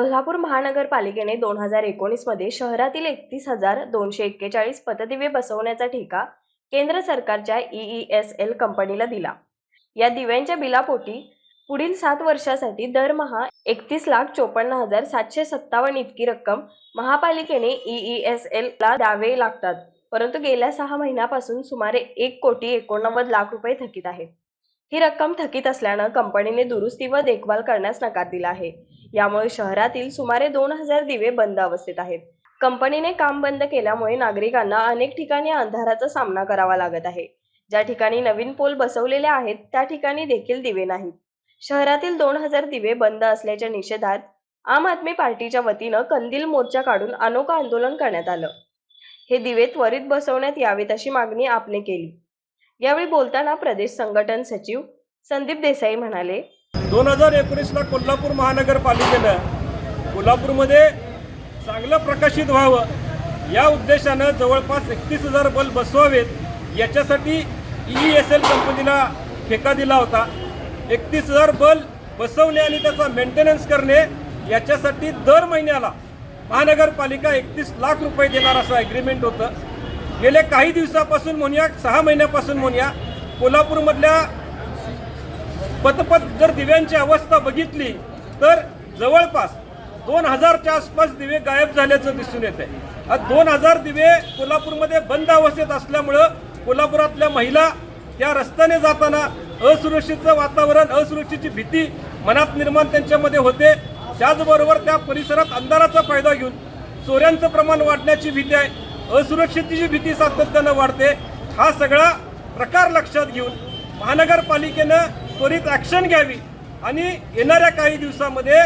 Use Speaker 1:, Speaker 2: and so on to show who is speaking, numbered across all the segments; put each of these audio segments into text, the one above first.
Speaker 1: कोल्हापूर महानगरपालिकेने दोन हजार एकोणीसमध्ये शहरातील एकतीस हजार दोनशे एक्केचाळीस पतदिवे बसवण्याचा ठेका केंद्र सरकारच्या ई एस एल कंपनीला दिला. या दिव्यांच्या बिलापोटी पुढील सात वर्षासाठी दरमहा एकतीस लाख चोपन्न हजार सातशे सत्तावन्न इतकी रक्कम महापालिकेने ई एस एल ला द्यावे लागतात. परंतु गेल्या सहा महिन्यापासून सुमारे एक कोटी एकोणनव्वद लाख रुपये थकीत आहेत ही रक्कम थकीत असल्यानं कंपनीने दुरुस्ती व देखभाल करण्यास नकार दिला आहे. यामुळे शहरातील सुमारे दोन हजार दिवे बंद अवस्थेत आहेत. कंपनीने काम बंद केल्यामुळे नागरिकांना अनेक ठिकाणी अंधाराचा सामना करावा लागत आहे. ज्या ठिकाणी नवीन पोल बसवलेले आहेत त्या ठिकाणी देखील दिवे नाहीत. शहरातील दोन हजार दिवे बंद असल्याच्या निषेधात आम आदमी पार्टीच्या वतीनं कंदील मोर्चा काढून अनोखं आंदोलन करण्यात आलं. हे दिवे त्वरित बसवण्यात यावेत अशी मागणी आपने केली. यावेळी बोलताना प्रदेश संघटन सचिव संदीप देसाई म्हणाले
Speaker 2: दोन हजार एकोणीसला कोल्हापूर महानगरपालिकेनं कोल्हापूरमध्ये चांगलं प्रकाशित व्हावं या उद्देशानं जवळपास एकतीस हजार बल्ब बसवावेत. याच्यासाठी ई एस एल कंपनीला ठेका दिला होता. एकतीस हजार बल्ब बसवणे आणि त्याचा मेंटेनन्स करणे याच्यासाठी दर महिन्याला महानगरपालिका एकतीस लाख रुपये देणार असं ॲग्रीमेंट होतं. गेले काही दिवसापासून म्हणूया सहा महिन्यापासून म्हणूया कोल्हापूरमधल्या पतपत जर दिव्यांची अवस्था बघितली तर जवळपास दोन हजारच्या आसपास दिवे गायब झाल्याचं दिसून येत आहे दोन हजार दिवे कोल्हापूरमध्ये बंद अवस्थेत असल्यामुळं कोल्हापुरातल्या महिला त्या रस्त्याने जाताना असुरक्षितचं वातावरण असुरक्षेची भीती मनात निर्माण त्यांच्यामध्ये होते. त्याचबरोबर त्या परिसरात अंधाराचा फायदा घेऊन चोऱ्यांचं प्रमाण वाढण्याची भीती आहे. असुरक्षिततेची भीती सातत्यानं वाढते. हा सगळा प्रकार लक्षात घेऊन महानगरपालिकेनं त्वरित ॲक्शन घ्यावी. आणि येणाऱ्या काही दिवसामध्ये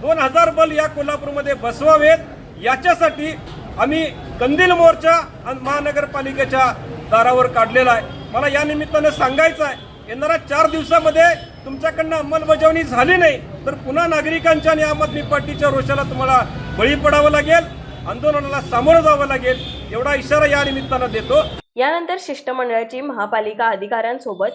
Speaker 2: दोन हजार बल या कोल्हापूरमध्ये बसवावेत. याच्यासाठी आम्ही कंदील मोर्चा आणि महानगरपालिकेच्या दारावर काढलेला आहे. मला या निमित्तानं सांगायचं आहे येणाऱ्या चार दिवसामध्ये तुमच्याकडनं अंमलबजावणी झाली नाही तर पुन्हा नागरिकांच्या आणि आम आदमी पार्टीच्या रोषाला तुम्हाला बळी पडावं लागेल आंदोलनाला सामोरं जावं लागेल एवढा इशारा या निमित्तानं देतो.
Speaker 1: यानंतर शिष्टमंडळाची महापालिका अधिकाऱ्यांसोबत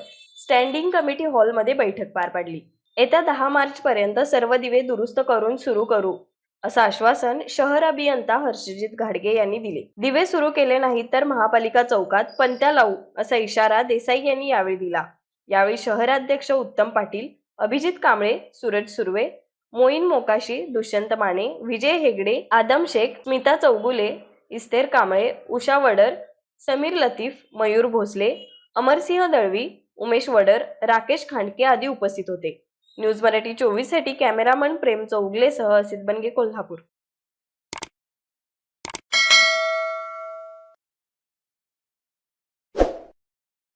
Speaker 1: स्टँडिंग कमिटी हॉलमध्ये बैठक पार पडली. येत्या दहा मार्च पर्यंत सर्व दिवे दुरुस्त करून सुरू करू असं आश्वासन शहर अभियंता हर्षजित घाडगे यांनी दिले. दिवे सुरू केले नाहीत तर महापालिका चौकात पंत्या लावू असा इशारा देसाई यांनी यावेळी दिला. यावेळी शहराध्यक्ष उत्तम पाटील अभिजित कांबळे सूरज सुर्वे मोईन मोकाशी दुष्यंत माने विजय हेगडे आदम शेख स्मिता चौगुले इस्तेर कांबळे उषा वडर समीर लतीफ मयूर भोसले अमरसिंह दळवी उमेश वडर राकेश खांडके आदी उपस्थित होते. न्यूज मराठी चोवीससाठी कॅमेरामन प्रेम चौगलेसह असित बनगे कोल्हापूर.